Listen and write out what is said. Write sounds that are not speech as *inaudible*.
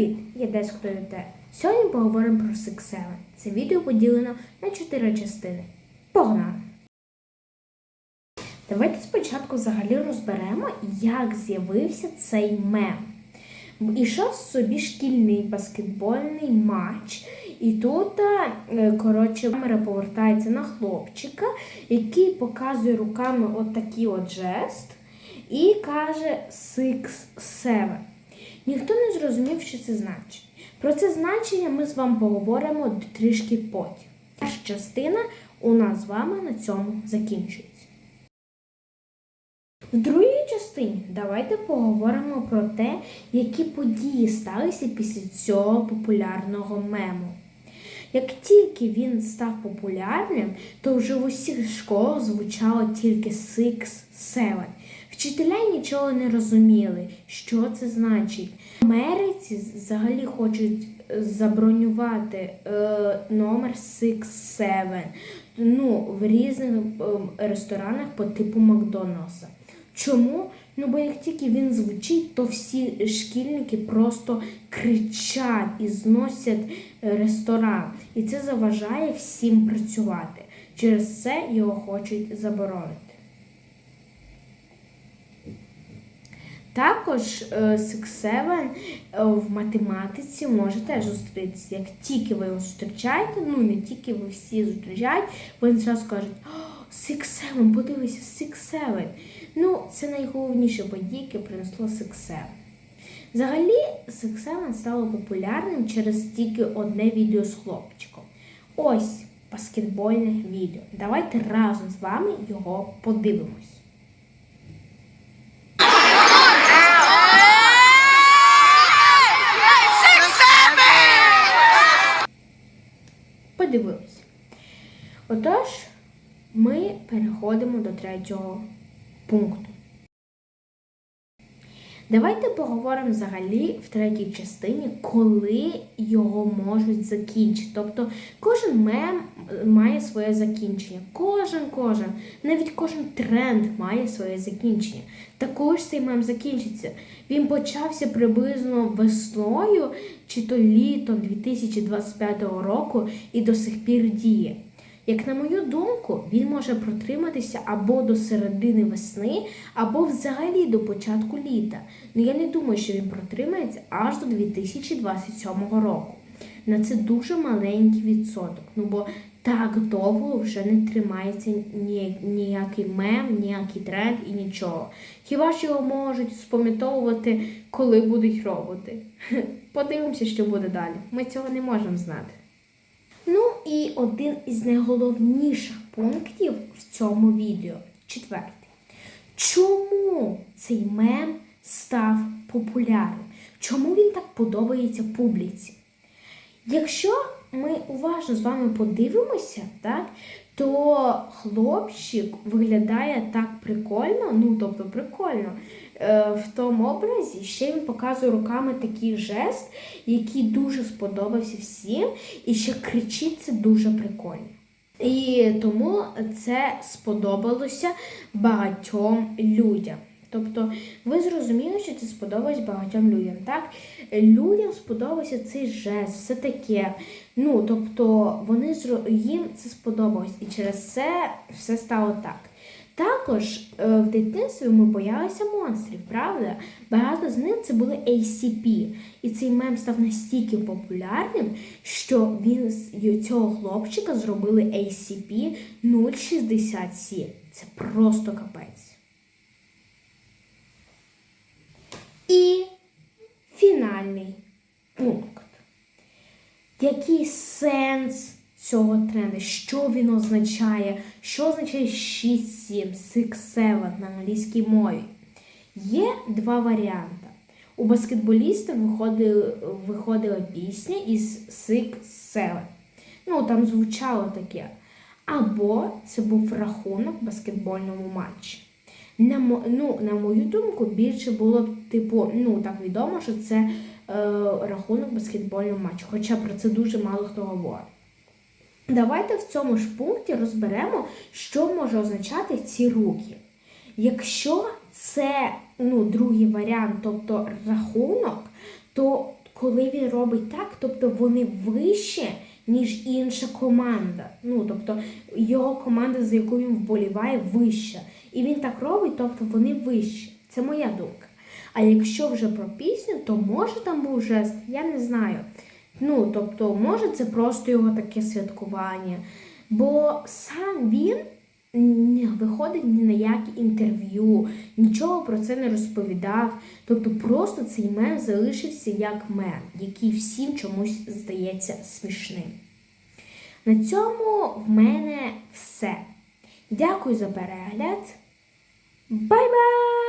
Привіт! Я Деск ТНТ. Сьогодні поговоримо про Six Seven. Це відео поділено на чотири частини. Погнали! Давайте спочатку взагалі розберемо, як з'явився цей мем. Ішов собі шкільний баскетбольний матч, і тут, е, коротше, камера повертається на хлопчика, який показує руками от такий от жест і каже Six Seven. Ніхто не зрозумів, що це значить. Про це значення ми з вами поговоримо трішки потім. Перша частина у нас з вами на цьому закінчується. В другій частині давайте поговоримо про те, які події сталися після цього популярного мему. Як тільки він став популярним, то вже в усіх школах звучало тільки Six Seven. Вчителя нічого не розуміли, що це значить. В Америці взагалі хочуть е, забронювати е, номер Six Seven ну, в різних е, ресторанах по типу Макдональдса. Чому? Ну, бо як тільки він звучить, то всі шкільники просто кричать і зносять е, ресторан. І це заважає всім працювати. Через це його хочуть заборонити. Також е, Six Seven е, в математиці може теж зустрітися. Як тільки ви його зустрічаєте, ну не тільки ви всі зустрічаєте, вони зразу кажуть «О, Six Seven, подивися, Seven. Ну, це найголовніше яке принесло Seven. Взагалі, Six стало популярним через тільки одне відео з хлопчиком. Ось баскетбольне відео. Давайте разом з вами його подивимось. Подивилися. Отож, ми переходимо до третього пункту. Давайте поговоримо взагалі в третій частині, коли його можуть закінчити. Тобто кожен мем має своє закінчення. Кожен, кожен, навіть кожен тренд має своє закінчення. Також цей мем закінчиться. Він почався приблизно весною чи то літом 2025 року і до сих пір діє. Як на мою думку, він може протриматися або до середини весни, або взагалі до початку літа. Ну я не думаю, що він протримається аж до 2027 року. На це дуже маленький відсоток. Ну бо так довго вже не тримається ні, ніякий мем, ніякий тренд і нічого. Хіба що його можуть спам'ятовувати, коли будуть роботи? *laughs* Подивимося, що буде далі. Ми цього не можемо знати. Ну і один із найголовніших пунктів в цьому відео четвертий. Чому цей мем став популярним? Чому він так подобається публіці? Якщо ми уважно з вами подивимося, так, то хлопчик виглядає так прикольно, ну тобто прикольно, в тому образі ще він показує руками такий жест, який дуже сподобався всім, і ще кричить це дуже прикольно. І тому це сподобалося багатьом людям. Тобто ви зрозуміли, що це сподобалось багатьом людям. так? Людям сподобався цей жест, все таке. Ну, тобто вони їм це сподобалось. І через це все стало так. Також е, в дитинстві ми боялися монстрів, правда? Багато з них це були ACP. І цей мем став настільки популярним, що він з цього хлопчика зробили ACP 067. Це просто капець. І фінальний пункт. Який сенс цього тренду? Що він означає? Що означає 6, 7, 6, 7 на англійській мові? Є два варіанти. У баскетболіста виходила, виходила пісня із Six Seven. Ну, там звучало таке. Або це був рахунок в баскетбольному матчі. На ну, на мою думку, більше було типу, ну так відомо, що це е, рахунок баскетбольного матчу, хоча про це дуже мало хто говорить. Давайте в цьому ж пункті розберемо, що може означати ці руки. Якщо це ну, другий варіант, тобто рахунок, то коли він робить так, тобто вони вище, ніж інша команда. Ну, тобто його команда, за яку він вболіває, вища. І він так робить, тобто вони вищі. Це моя думка. А якщо вже про пісню, то може там був жест, я не знаю. Ну, тобто, може, це просто його таке святкування. Бо сам він не виходить ні на які інтерв'ю, нічого про це не розповідав. Тобто просто цей мем залишився як мем, який всім чомусь здається смішним. На цьому в мене все. Дякую за перегляд. Бай-бай!